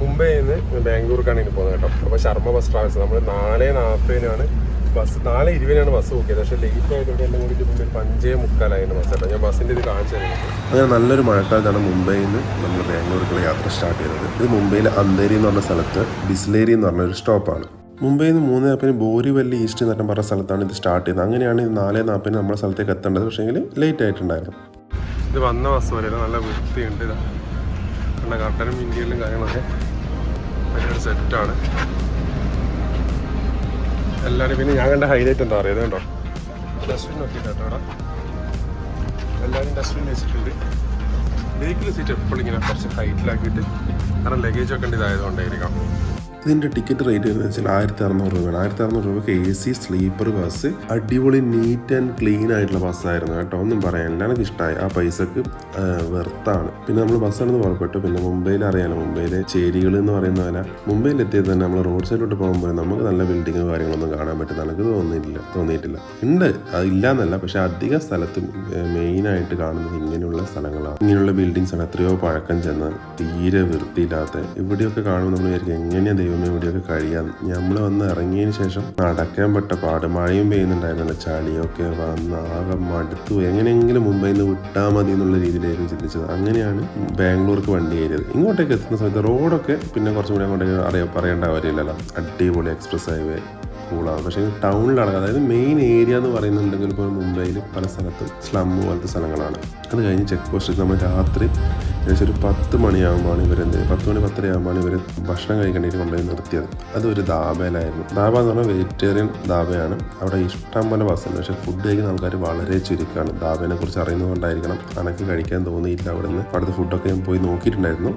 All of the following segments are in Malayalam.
മുംബൈയിൽ നിന്ന് ബാംഗ്ലൂർക്കാണ് ഇനി പോകുന്നത് കേട്ടോ. അപ്പോൾ ശർമ്മ ബസ് ട്രാവൽസ് നമ്മൾ നാല് നാൽപ്പതിനാണ് ബസ് നാല് ഇരുപതിനാണ് ബസ് ബുക്ക് ചെയ്തത്. പക്ഷേ ലേറ്റ് ആയതുകൊണ്ട് എല്ലാം കൂടി മുമ്പിൽ ഒരു അഞ്ചേ മുക്കാലായിരുന്നു ബസ് കേട്ടോ. ഞാൻ ബസ്സിന്റെ ഇത് കാണിച്ചു തരുന്നത് അങ്ങനെ നല്ലൊരു മഴക്കാലത്താണ് മുംബൈയിൽ നിന്ന് നമ്മൾ ബാംഗ്ലൂർക്കുള്ള യാത്ര സ്റ്റാർട്ട് ചെയ്തത്. ഇത് മുംബൈയിലെ അന്തേരി എന്ന് പറഞ്ഞ സ്ഥലത്ത് ബിസ്ലേരി എന്ന് പറഞ്ഞൊരു സ്റ്റോപ്പാണ് മുംബൈയിൽ നിന്ന് മൂന്ന് നാൽപ്പതിന് ബോരിവല്ലി ഈസ്റ്റ് എന്ന് പറഞ്ഞ സ്ഥലത്താണ് ഇത് സ്റ്റാർട്ട് ചെയ്യുന്നത്. അങ്ങനെയാണ് ഇത് നാല് നാൽപ്പതിന് നമ്മുടെ സ്ഥലത്തേക്ക് എത്തേണ്ടത്. പക്ഷേങ്കിൽ ലേറ്റ് ആയിട്ടുണ്ടായിരുന്നു. ഇത് വന്ന ബസ് വരെ നല്ല വൃത്തിയുണ്ട് ഇതാണ് കട്ടനും ഇന്ത്യയിലും കാര്യങ്ങളൊക്കെ. ഭയങ്കര സെറ്റാണ്. എല്ലാവരും പിന്നെ ഞാൻ കണ്ട ഹൈലൈറ്റ് എന്താ പറയുക കണ്ടോ ഡസ്റ്റ്ബിൻ നോക്കിയിട്ടോ അവിടെ. എല്ലാവരും ഡസ്റ്റ്ബിൻ വെച്ചിട്ടുണ്ട്. വെഹിക്കിൾ സീറ്റ് എപ്പോഴും ഇങ്ങനെ കുറച്ച് ഹൈറ്റിലാക്കിയിട്ട് കാരണം ലഗേജ് ഒക്കെ ഇതായതുകൊണ്ടായിരിക്കാം. ഇതിന്റെ ടിക്കറ്റ് റേറ്റ് എന്ന് വെച്ചാൽ ആയിരത്തി അറുന്നൂറ് രൂപയാണ്. ആയിരത്തി അറുന്നൂറ് രൂപയ്ക്ക് എ സി സ്ലീപ്പർ ബസ് അടിപൊളി നീറ്റ് ആൻഡ് ക്ലീൻ ആയിട്ടുള്ള ബസ്സായിരുന്നു കേട്ടോ. ഒന്നും പറയാനില്ല. എനിക്ക് ഇഷ്ടമായി ആ പൈസക്ക് വെർത്താണ് പിന്നെ നമ്മൾ ബസ്സാണെന്ന് പുറപ്പെട്ടു. പിന്നെ മുംബൈയിൽ അറിയാലോ മുംബൈയിലെ ചേരികൾ എന്ന് പറയുന്ന പോലെ. മുംബൈയിൽ എത്തിയത് തന്നെ നമ്മൾ റോഡ് സൈഡിലോട്ട് പോകുമ്പോൾ നമുക്ക് നല്ല ബിൽഡിങ്ങോ കാര്യങ്ങളൊന്നും കാണാൻ പറ്റുന്ന എനിക്ക് തോന്നിയിട്ടില്ല. തോന്നിയിട്ടില്ല. ഉണ്ട്. ഇല്ല എന്നല്ല പക്ഷെ അധിക സ്ഥലത്തും മെയിനായിട്ട് കാണുന്നത് ഇങ്ങനെയുള്ള സ്ഥലങ്ങളാണ്. ഇങ്ങനെയുള്ള ബിൽഡിങ്സ് ആണ്. എത്രയോ പഴക്കം ചെന്ന് തീരെ വൃത്തിയില്ലാത്ത ഇവിടെയൊക്കെ കാണുമ്പോൾ നമ്മൾ വിചാരിക്കും എങ്ങനെയാ ദൈവമേ ഇവിടെയൊക്കെ കഴിയാൻ. നമ്മൾ വന്ന് ഇറങ്ങിയതിന് ശേഷം നടക്കാൻ പെട്ട പാട് മഴയും പെയ്യുന്നുണ്ടായിരുന്നില്ല. ചളിയൊക്കെ വന്ന് ആകെ മടുത്തു എങ്ങനെയെങ്കിലും മുംബൈയിൽ നിന്ന് വിട്ടാൽ മതി എന്നുള്ള രീതിയിലായിരുന്നു ചിന്തിച്ചത്. അങ്ങനെയാണ് ബാംഗ്ലൂർക്ക് വണ്ടി കയറിയത്. ഇങ്ങോട്ടേക്ക് എത്തുന്ന സമയത്ത് റോഡൊക്കെ പിന്നെ കുറച്ചും കൂടി അങ്ങോട്ടേക്ക് അറിയാം പറയേണ്ട കാര്യമില്ലല്ലോ. അടിപൊളി എക്സ്പ്രസ് ഹൈവേ കൂളാണ് പക്ഷേ ടൗണിലാണ്. അതായത് മെയിൻ ഏരിയ എന്ന് പറയുന്നുണ്ടെങ്കിൽ ഇപ്പോൾ മുംബൈയിൽ പല സ്ഥലത്തും സ്ലം പോലത്തെ സ്ഥലങ്ങളാണ്. അത് കഴിഞ്ഞ് ചെക്ക് പോസ്റ്റിൽ നമ്മൾ രാത്രി ഏകദേശം ഒരു പത്ത് മണിയാകുമ്പോഴാണ് ഇവരെന്ത് പത്ത് മണി പത്തര ആകുമ്പോഴാണ് ഇവർ ഭക്ഷണം കഴിക്കേണ്ടിയിട്ട് കൊണ്ടുപോയി നിർത്തിയത്. അതൊരു ധാബയിലായിരുന്നു. ധാബ എന്ന് പറഞ്ഞാൽ വെജിറ്റേറിയൻ ധാബയാണ്. അവിടെ ഇഷ്ടം പോലെ ബസ്സുണ്ട് പക്ഷേ ഫുഡ് കഴിക്കുന്ന ആൾക്കാർ വളരെ ചുരുക്കമാണ് ധാബേനെ കുറിച്ച് അറിയുന്നതുകൊണ്ടായിരിക്കണം. അനക്ക് കഴിക്കാൻ തോന്നിയില്ല അവിടെ നിന്ന് അവിടുത്തെ ഫുഡൊക്കെ ഞാൻ പോയി നോക്കിയിട്ടുണ്ടായിരുന്നു.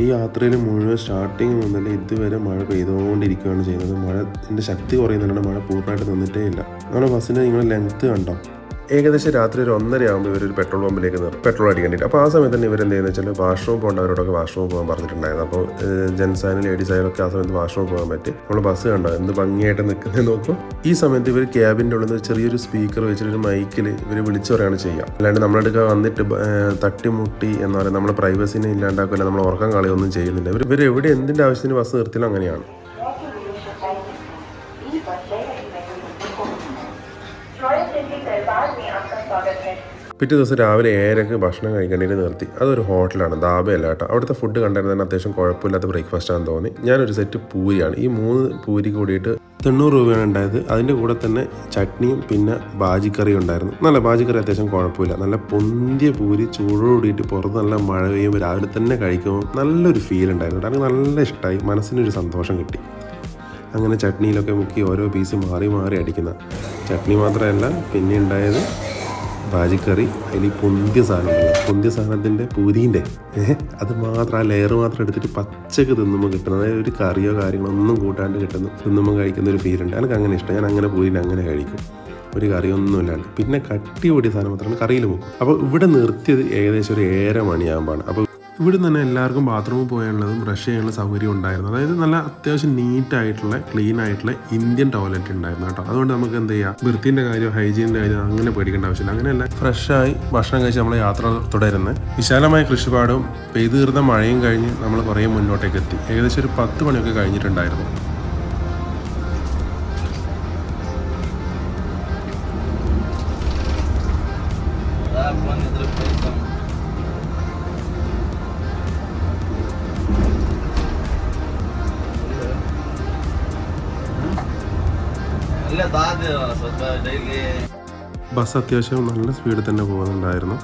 ഈ യാത്രയിൽ മുഴുവൻ സ്റ്റാർട്ടിങ് മുതൽ ഇതുവരെ മഴ പെയ്തുകൊണ്ടിരിക്കുകയാണ് ചെയ്യുന്നത്. മഴ എന്റെ ശക്തി കുറയുന്നുണ്ട്. മഴ പൂർണമായിട്ട് നിന്നിട്ടേ ഇല്ല. നമ്മുടെ ബസ്സിന്റെ നിങ്ങൾ ലെങ്ത്ത് കണ്ടോ? ഏകദേശം രാത്രി ഒരു ഒന്നര ആകുമ്പോൾ ഇവരൊരു പെട്രോൾ പമ്പിലേക്ക് പെട്രോൾ അടിക്കേണ്ടിട്ട് അപ്പോൾ ആ സമയത്ത് തന്നെ ഇവരെന്ത് ചെയ്യുന്നത് വെച്ചാൽ വാഷ്റൂം പോകേണ്ടവരോടൊക്കെ വാഷ്റൂം പോകാൻ പറഞ്ഞിട്ടുണ്ടായിരുന്നു. അപ്പോൾ ജെൻസ് ആയാലും ലേഡീസ് ഒക്കെ ആ സമയത്ത് വാഷ്റൂം പോകാൻ പറ്റി. നമ്മൾ ബസ് കണ്ടോ? എന്ത് ഭംഗിയായിട്ട് നിൽക്കുന്നത് നോക്കും. ഈ സമയത്ത് ഇവർ ക്യാബിന്റെ ഉള്ളിൽ ചെറിയൊരു സ്പീക്കർ വെച്ചിട്ട് ഒരു മൈക്കിൽ ഇവർ വിളിച്ചു പറയുകയാണ് ചെയ്യുക. അല്ലാണ്ട് നമ്മുടെ അടുക്ക വന്നിട്ട് തട്ടിമുട്ടി എന്ന് പറയുന്നത് നമ്മുടെ പ്രൈവസിനെ ഇല്ലാണ്ടാക്കില്ല നമ്മൾ ഉറക്കം കളയൊന്നും ചെയ്യുന്നില്ല. ഇവർ ഇവർ എവിടെ എന്തിന്റെ ആവശ്യത്തിന് ബസ് നിർത്തിയാലും അങ്ങനെയാണ്. പിറ്റേ ദിവസം രാവിലെ ഏഴരക്ക് ഭക്ഷണം കഴിക്കേണ്ടി നിർത്തി. അതൊരു ഹോട്ടലാണ് ദാബയല്ല കേട്ടോ. അവിടുത്തെ ഫുഡ് കണ്ടിരുന്നതിന് അത്യാവശ്യം കുഴപ്പമില്ലാത്ത ബ്രേക്ക്ഫാസ്റ്റ് ആണെന്ന് തോന്നി. ഞാനൊരു സെറ്റ് പൂരിയാണ്. ഈ മൂന്ന് പൂരി കൂടിയിട്ട് തൊണ്ണൂറ് രൂപയാണ് ഉണ്ടായത്. അതിന്റെ കൂടെ തന്നെ ചട്നിയും പിന്നെ ബാജിക്കറിയും ഉണ്ടായിരുന്നു. നല്ല ബാജിക്കറി അത്യാവശ്യം കുഴപ്പമില്ല. നല്ല പൊന്തിയ പൂരി ചൂടോടിയിട്ട് പുറത്ത് നല്ല മഴ പെയ്യുമ്പോൾ രാവിലെ തന്നെ കഴിക്കുമ്പോൾ നല്ലൊരു ഫീൽ ഉണ്ടായിരുന്നു കാരണം നല്ല ഇഷ്ടമായി മനസ്സിനൊരു സന്തോഷം കിട്ടി. അങ്ങനെ ചട്നിയിലൊക്കെ മുക്കി ഓരോ പീസ് മാറി മാറി അടിക്കുന്ന ചട്നി മാത്രമല്ല പിന്നെ ഉണ്ടായത് ബാജിക്കറി അതിൽ പൊന്തിയ സാധനമുണ്ട് പൊന്തിയ സാധനത്തിന്റെ പൂരീന്റെ അത് മാത്രം ആ ലെയർ മാത്രം എടുത്തിട്ട് പച്ചക്ക് തിന്നുമ്പോൾ കിട്ടുന്നത് അതായത് ഒരു കറിയോ കാര്യങ്ങളോ ഒന്നും കൂട്ടാണ്ട് കിട്ടുന്നു തിന്നുമ്പോൾ കഴിക്കുന്ന ഒരു ഫീൽ ഉണ്ട് എനിക്ക് അങ്ങനെ ഇഷ്ടം. ഞാൻ അങ്ങനെ പൂരീന്റെ അങ്ങനെ കഴിക്കും. ഒരു കറിയൊന്നും ഇല്ലാണ്ട്. പിന്നെ കട്ടി കൂടിയ സാധനം മാത്രമാണ് കറിയിൽ പോകും. അപ്പോൾ ഇവിടെ നിർത്തിയത് ഏകദേശം ഒരു ഏഴര മണിയാകുമ്പോഴാണ് അപ്പോൾ ഇവിടെ തന്നെ എല്ലാവർക്കും ബാത്റൂമിൽ പോയാലുള്ളതും ബ്രഷ് ചെയ്യാനുള്ള സൗകര്യം ഉണ്ടായിരുന്നു. അതായത് നല്ല അത്യാവശ്യം നീറ്റ് ആയിട്ടുള്ള ക്ലീൻ ആയിട്ടുള്ള ഇന്ത്യൻ ടോയ്ലറ്റ് ഉണ്ടായിരുന്നു കേട്ടോ. അതുകൊണ്ട് നമുക്ക് എന്ത് ചെയ്യാം? വൃത്തിന്റെ കാര്യം ഹൈജീനിന്റെ കാര്യം അങ്ങനെ പേടിക്കേണ്ട ആവശ്യമില്ല. അങ്ങനെയല്ല ഫ്രഷായി ഭക്ഷണം കഴിച്ച് നമ്മൾ യാത്ര തുടരുന്നത് വിശാലമായ കൃഷിപാടും പെയ്തു തീർന്ന മഴയും കഴിഞ്ഞ് നമ്മൾ കുറേ മുന്നോട്ടേക്ക് എത്തി ഏകദേശം ഒരു പത്ത് മണിയൊക്കെ കഴിഞ്ഞിട്ടുണ്ടായിരുന്നു. ബസ് അത്യാവശ്യം നല്ല സ്പീഡിൽ തന്നെ പോകുന്നുണ്ടായിരുന്നു.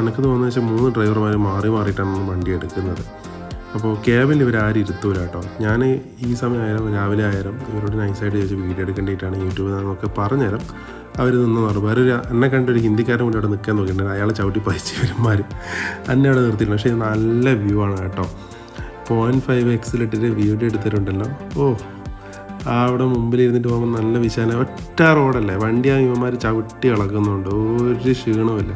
എനിക്ക് തോന്നുന്നത് വെച്ചാൽ മൂന്ന് ഡ്രൈവർമാർ മാറി മാറിയിട്ടാണ് വണ്ടി എടുക്കുന്നത്. അപ്പോൾ ക്യാബിൽ ഇവർ ആരും ഇരുത്തൂല കേട്ടോ. ഞാൻ ഈ സമയം ആയാലും രാവിലെ ആയാലും ഇവരോട് നൈസായിട്ട് ചോദിച്ച് വീഡിയോ എടുക്കേണ്ടിയിട്ടാണ് യൂട്യൂബിൽ നിന്നൊക്കെ പറഞ്ഞുതരാം. അവർ നിന്ന് പറഞ്ഞു ഒരു എന്നെ കണ്ട ഒരു ഹിന്ദിക്കാരൻ കൂടി അവിടെ നിൽക്കാൻ നോക്കിയിട്ടുണ്ട്. അയാളെ ചവിട്ടി പഴിച്ച് ഇവന്മാർ എന്നെ അവിടെ നിർത്തിയിട്ടുണ്ട്. പക്ഷേ നല്ല വ്യൂ ആണ് കേട്ടോ. പോയിന്റ് ഫൈവ് എക്സിലിട്ടിട്ട് വീഡിയോ എടുത്തിട്ടുണ്ടല്ലോ. ഓ അവിടെ മുമ്പിൽ ഇരുന്നിട്ട് പോകുമ്പോൾ നല്ല വിശാല ഒറ്റ റോഡല്ലേ വണ്ടി ആ ഇവന്മാർ ചവിട്ടി ഇളക്കുന്നുണ്ട് ഒരു ക്ഷീണമില്ല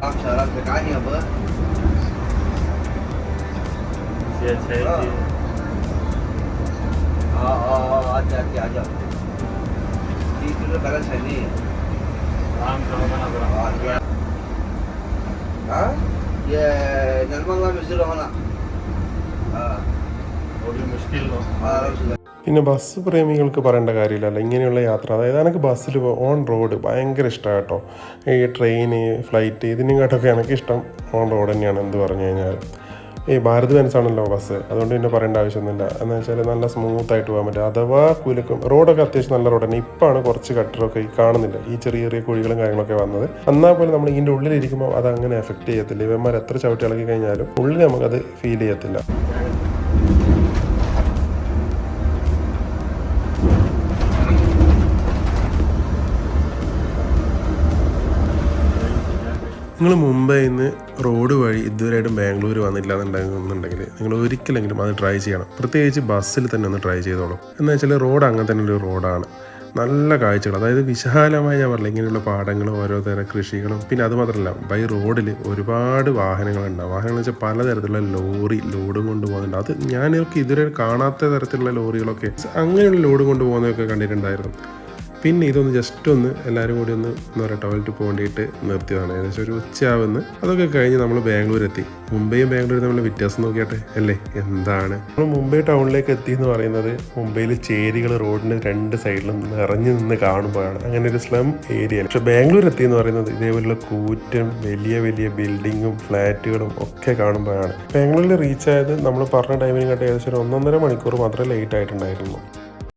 ये नर्मदा में जिला होना हाँ वो भी मुश्किल हो हाँ പിന്നെ ബസ് പ്രേമികൾക്ക് പറയേണ്ട കാര്യമില്ലല്ലോ. ഇങ്ങനെയുള്ള യാത്ര. അതായത് എനിക്ക് ബസ്സിൽ ഓൺ റോഡ് ഭയങ്കര ഇഷ്ടമാണ് കേട്ടോ. ഈ ട്രെയിന് ഫ്ലൈറ്റ് ഇതിനെക്കാട്ടൊക്കെ എനിക്ക് ഇഷ്ടം ഓൺ റോഡ് തന്നെയാണ് എന്ത് പറഞ്ഞു കഴിഞ്ഞാൽ ഈ ഭാരത് ബെൻസ് ആണല്ലോ ബസ് അതുകൊണ്ട് പിന്നെ പറയേണ്ട ആവശ്യമൊന്നുമില്ല. എന്ന് വെച്ചാൽ നല്ല സ്മൂത്തായിട്ട് പോകാൻ പറ്റും. അഥവാ കുലുക്കും. റോഡൊക്കെ അത്യാവശ്യം നല്ല റോഡ് തന്നെ. ആണ് കുറച്ച് കട്ടറൊക്കെ കാണുന്നില്ല. ഈ ചെറിയ ചെറിയ കുഴികളും കാര്യങ്ങളൊക്കെ വന്നത്. എന്നാൽ പോലും നമ്മൾ ഇതിന്റെ ഉള്ളിലിരിക്കുമ്പോൾ അത് അങ്ങനെ എഫക്റ്റ് ചെയ്യത്തില്ല. ഇവന്മാർ എത്ര ചവിട്ടി ഇളകി കഴിഞ്ഞാലും ഉള്ളിൽ നമുക്കത് ഫീൽ ചെയ്യത്തില്ല. നിങ്ങൾ മുംബൈയിൽ നിന്ന് റോഡ് വഴി ഇതുവരെയായിട്ടും ബാംഗ്ലൂർ വന്നില്ല എന്നുണ്ടെങ്കിൽ നിങ്ങൾ ഒരിക്കലെങ്കിലും അത് ട്രൈ ചെയ്യണം. പ്രത്യേകിച്ച് ബസ്സിൽ തന്നെ ഒന്ന് ട്രൈ ചെയ്തോളൂ. എന്ന് വെച്ചാൽ റോഡ് അങ്ങനെ തന്നെ ഒരു റോഡാണ്. നല്ല കാഴ്ചകൾ അതായത് വിശാലമായി ഞാൻ പറഞ്ഞില്ല ഇങ്ങനെയുള്ള പാടങ്ങളും ഓരോ തരം കൃഷികളും പിന്നെ അതുമാത്രമല്ല ബൈ റോഡിൽ ഒരുപാട് വാഹനങ്ങളുണ്ടാവും വാഹനങ്ങൾ വെച്ചാൽ പലതരത്തിലുള്ള ലോറി ലോഡും കൊണ്ട് പോകുന്നുണ്ട് അത് ഞാനൊക്കെ ഇതുവരെ കാണാത്ത തരത്തിലുള്ള ലോറികളൊക്കെ അങ്ങനെയുള്ള ലോഡ് കൊണ്ട് പോകുന്നതൊക്കെ കണ്ടിട്ടുണ്ടായിരുന്നു. പിന്നെ ഇതൊന്ന് ജസ്റ്റ് ഒന്ന് എല്ലാവരും കൂടി ഒന്ന് എന്താ പറയുക ടോയ്ലറ്റ് പോകേണ്ടിയിട്ട് നിർത്തിയതാണ്. ഏകദേശം ഒരു ഉച്ചയാവുന്ന. അതൊക്കെ കഴിഞ്ഞ് നമ്മൾ ബാംഗ്ലൂർ എത്തി മുംബൈയും ബാംഗ്ലൂരും നമ്മൾ വ്യത്യാസം നോക്കിയാട്ടെ? അല്ലേ? എന്താണ്? നമ്മൾ മുംബൈ ടൗണിലേക്ക് എത്തി എന്ന് പറയുന്നത് മുംബൈയിൽ ചേരികൾ റോഡിന് രണ്ട് സൈഡിലും നിറഞ്ഞു നിന്ന് കാണുമ്പോഴാണ്. അങ്ങനെ ഒരു സ്ലം ഏരിയ പക്ഷെ ബാംഗ്ലൂർ എത്തി എന്ന് പറയുന്നത് ഇതേപോലുള്ള കൂറ്റും വലിയ വലിയ ബിൽഡിങ്ങും ഫ്ലാറ്റുകളും ഒക്കെ കാണുമ്പോഴാണ്. ബാംഗ്ലൂരിൽ റീച്ച് ആയത് നമ്മൾ പറഞ്ഞ ടൈമിനെക്കാട്ടി ഏകദേശം ഒരു ഒന്നൊന്നര മണിക്കൂർ മാത്രമേ ലേറ്റ് ആയിട്ടുണ്ടായിരുന്നു